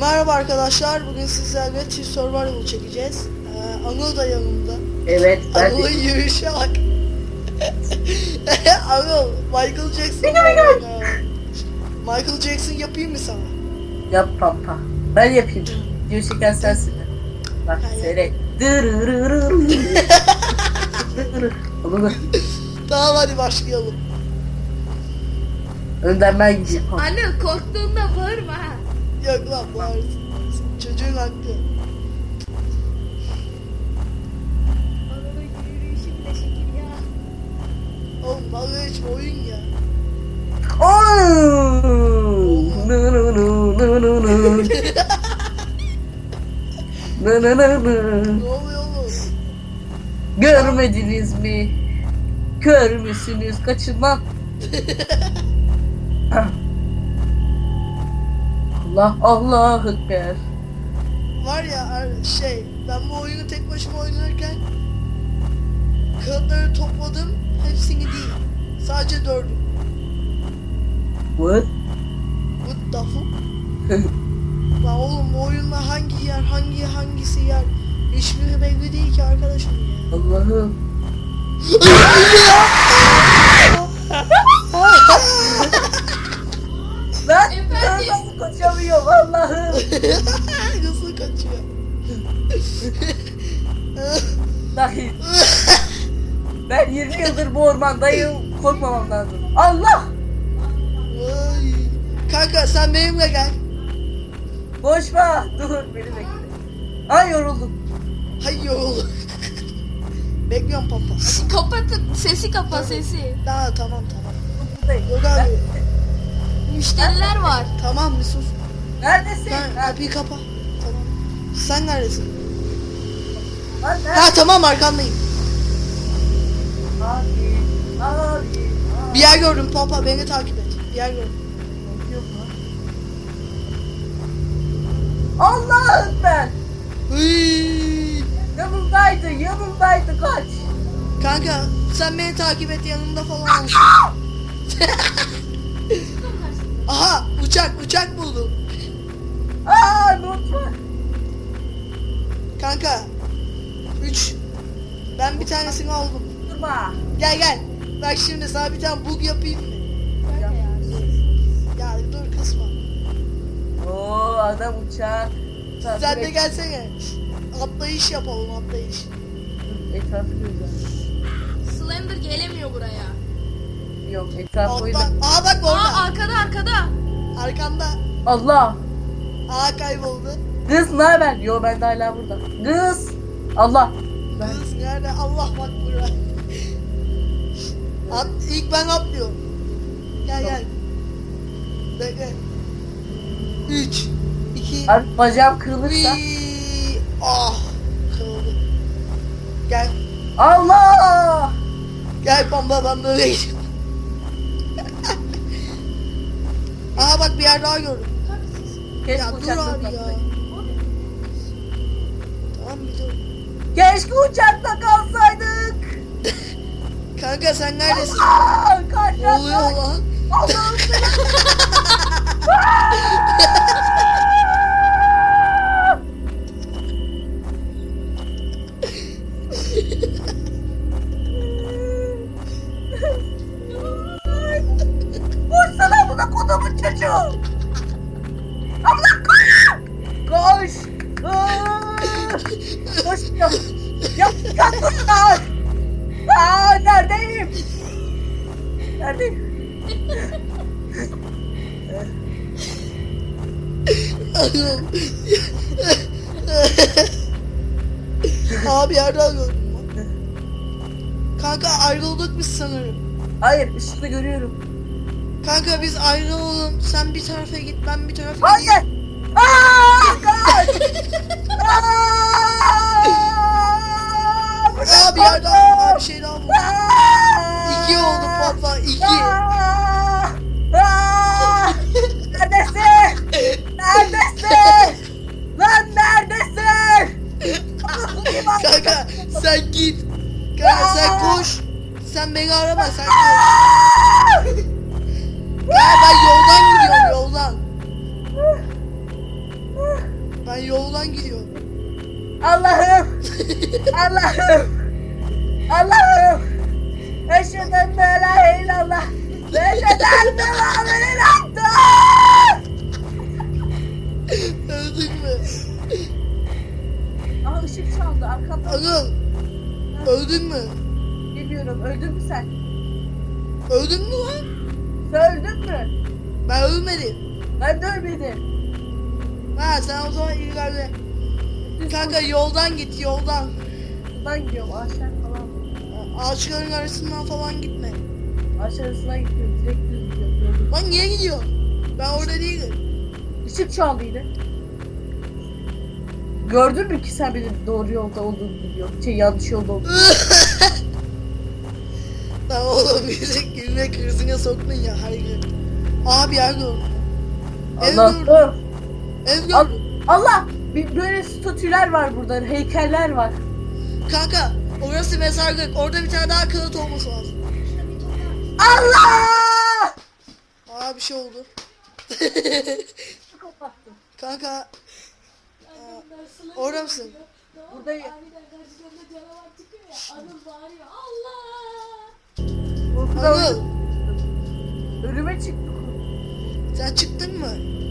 Merhaba arkadaşlar. Bugün sizlerle Çift Survival çekeceğiz. Ee, Anıl da yanımda. Evet ben Anıl'ın de. yürüyüşe bak. Anıl, Michael Jackson. Michael Jackson yapayım mı sana? Yap pampa. Ben yapayım. Diyor şeker sensin. Bak Ha, yap. seyret. Tamam hadi başlayalım. önden ben. Ha. Anne korktuğunda bağırma ha. Yok lan bu arada. Çocuğun hakkı. Ananın yürüyüşüm de şekil ya. Oğlum dalga geçme oyun ya. Ne oluyor oğlum? Görmediniz mi? Kör müsünüz? Kaçın lan. Allah Allah ekber. Var ya şey ben bu oyunu tek başıma oynarken kağıtları topladım hepsini değil sadece dördü. What? What the fuck? Lan oğlum bu oyunda hangi yer hangi hangisi yer hiçbiri belli değil ki arkadaşım ya. Allah'ım. Nasıl kaçıyor? Dahi. Ben 20 yıldır bu ormandayım. Korkmamam lazım. Allah! Ay. Kanka sen benimle gel. Koşma! Dur beni bekle. Ay yoruldum. Hayır oğlum. Bekliyorum pampa. Kapatın sesi kapa sesi. Daha tamam tamam. Buradayım. Yok abi. Müşteriler var. Tamam bir sus. Neredesin? Sen Ha, kapıyı kapa. Tamam. Sen neredesin? Lan nerede? Ha tamam arkandayım. Abi, abi. Bir yer gördüm pampa beni takip et. Bir yer gördüm. Allah'ım ben. Hıy. Yanımdaydı, yanımdaydı kaç. Kanka sen beni takip et yanımda falan olmuş. Aha uçak uçak buldum. Aa not var. Kanka 3 Ben bir tanesini aldım. Durma. Gel gel. Bak şimdi sana bir tane bug yapayım mı? Ya dur kısma. Oo adam uçak. Uçak Sen de gelsene. Atlayış yapalım atlayış. Etrafı gözler. Slender gelemiyor buraya. Yok etrafı öyle. Aa bak Aa orada. arkada arkada. Arkanda. Allah. Aa kayboldu. Kız ne haber? Yo ben de hala burada. Kız. Allah. Ben Kız nerede? Allah bak burada. At, ilk ben atlıyorum. Gel gel. Bekle. 3 2 Abi bacağım kırılırsa. Ah kırıldı. Gel. Allah. Gel pamba ben böyle gidiyorum. Aha bak bir yer daha gördüm. Keşke Ya dur abi ya. kalsaydık. Tamam bir dur. Keşke uçakla kalsaydık. Kanka sen neredesin? Aa, Ne oluyor lan? Allah'ım Ya ya dur lan. Aa neredeyim? Neredeyim? Abi bir yer daha gördüm lan. Kanka ayrıldık biz sanırım. Hayır ışıkta görüyorum. Kanka biz ayrılalım. Sen bir tarafa git ben bir tarafa Hayır. Aa bir şey daha buldum. İki oldu patla iki. Neredesin? Neredesin? Lan neredesin? Kanka sen git. Kanka sen koş. Sen beni arama sen koş. Ya ben yoldan gidiyorum yoldan. Ben yoldan gidiyorum. Allah'ım. Allah'ım. Allah'ım. Eşhedü en la illallah. Ve eşhedü enne Muhammeden. Öldük mü? Aha ışık çaldı arkamda. Anıl. Öldün mü? Bilmiyorum öldün mü sen? Öldün mü lan? Sen öldün mü? Ben ölmedim. Ben de ölmedim. Ha sen o zaman ileride. Kanka yoldan git yoldan. Buradan gidiyorum aşağı. Ağaçların arasından falan gitme. Aşağısına gidiyorum direkt düz gidiyorum. gördüm. Lan niye gidiyorsun? Ben orada değilim. Işık çaldı yine. Gördün mü ki sen benim doğru yolda olduğumu biliyorsun. Şey yanlış yolda olduğumu. Lan oğlum müzik gülme krizine soktun ya hayır. Abi yer gördüm. Ev gördüm. Allah'ım. Ev gördüm. Allah! Bir böyle statüler var burada, heykeller var. Kanka orası mezarlık. Orada bir tane daha kılıt olması lazım. Allah! Aa bir şey oldu. Kanka orada mısın? Buradayım. Anıl ölüme çıktı. sen çıktın mı?